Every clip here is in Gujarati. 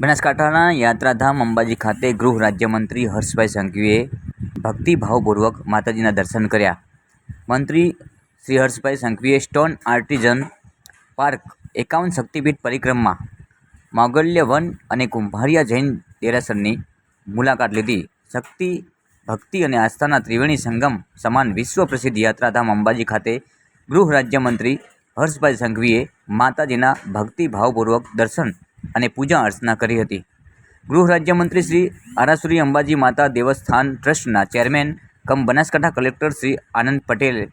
બનાસકાંઠાના યાત્રાધામ અંબાજી ખાતે ગૃહ રાજ્યમંત્રી હર્ષભાઈ સંઘવીએ ભક્તિભાવપૂર્વક માતાજીના દર્શન કર્યા. મંત્રી Shri Harshbhai સંઘવીએ stone artisan park એકાવન શક્તિપીઠ પરિક્રમા, મોગલ્ય વન અને કુંભારિયા જૈન દેરાસરની મુલાકાત લીધી. શક્તિ, ભક્તિ અને આસ્થાના ત્રિવેણી સંગમ સમાન વિશ્વ પ્રસિદ્ધ યાત્રાધામ અંબાજી ખાતે ગૃહ રાજ્યમંત્રી હર્ષભાઈ સંઘવીએ માતાજીના ભક્તિભાવપૂર્વક દર્શન અને પૂજા અર્ચના કરી હતી. ગૃહ રાજ્યમંત્રી શ્રી આરાસુરી અંબાજી માતા દેવસ્થાન ટ્રસ્ટના chairman cum Banaskantha collector Shri Anand પટેલે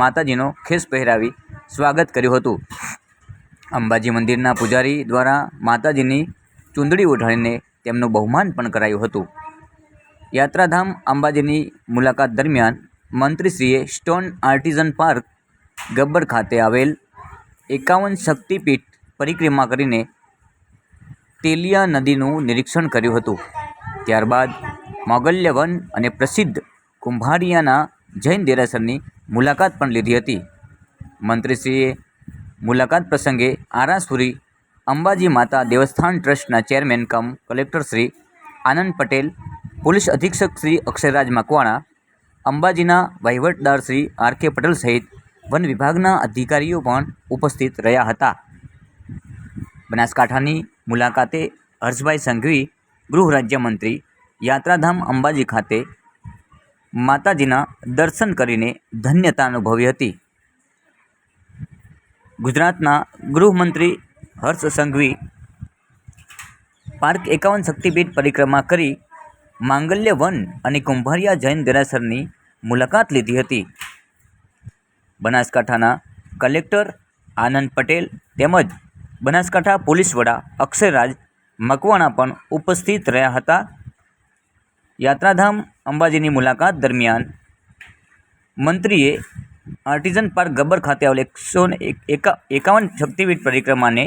માતાજીનો ખેસ પહેરાવી સ્વાગત કર્યું હતું. અંબાજી મંદિરના પૂજારી દ્વારા માતાજીની ચૂંદડી ઓઢાડીને તેમનું બહુમાન પણ કરાયું હતું. યાત્રાધામ અંબાજીની મુલાકાત દરમિયાન મંત્રીશ્રીએ સ્ટોન આર્ટિઝન પાર્ક ગબ્બર ખાતે આવેલ એકાવન શક્તિપીઠ પરિક્રમા કરીને તેલિયા નદીનું નિરીક્ષણ કર્યું હતું. ત્યારબાદ મોગલ્ય વન અને પ્રસિદ્ધ કુંભારિયાના જૈન દેરાસરની મુલાકાત પણ લીધી હતી. મંત્રીશ્રીએ મુલાકાત પ્રસંગે આરાસુરી અંબાજી માતા દેવસ્થાન ટ્રસ્ટના chairman cum collector Shri Anand Patel, police અધિક્ષક શ્રી અક્ષયરાજ મકવાણા, અંબાજીના વહીવટદાર શ્રી આર કે પટેલ સહિત વન વિભાગના અધિકારીઓ પણ ઉપસ્થિત રહ્યા હતા. બનાસકાંઠાની મુલાકાતે હર્ષભાઈ સંઘવી, ગૃહ રાજ્યમંત્રી, યાત્રાધામ અંબાજી ખાતે માતાજીના દર્શન કરીને ધન્યતા અનુભવી હતી. ગુજરાતના ગૃહમંત્રી હર્ષ સંઘવી પાર્ક એકાવન શક્તિપીઠ પરિક્રમા કરી માંગલ્ય વન અને કુંભારિયા જૈન દેરાસરની મુલાકાત લીધી હતી. બનાસકાંઠાના કલેક્ટર આનંદ પટેલ તેમજ બનાસકાંઠા પોલીસ વડા અક્ષયરાજ મકવાણા પણ ઉપસ્થિત રહ્યા હતા. યાત્રાધામ અંબાજીની મુલાકાત દરમિયાન મંત્રીએ આર્ટિઝન પાર્ક ગબ્બર ખાતે આવેલ એકસો એકા એકાવન શક્તિપીઠ પરિક્રમાને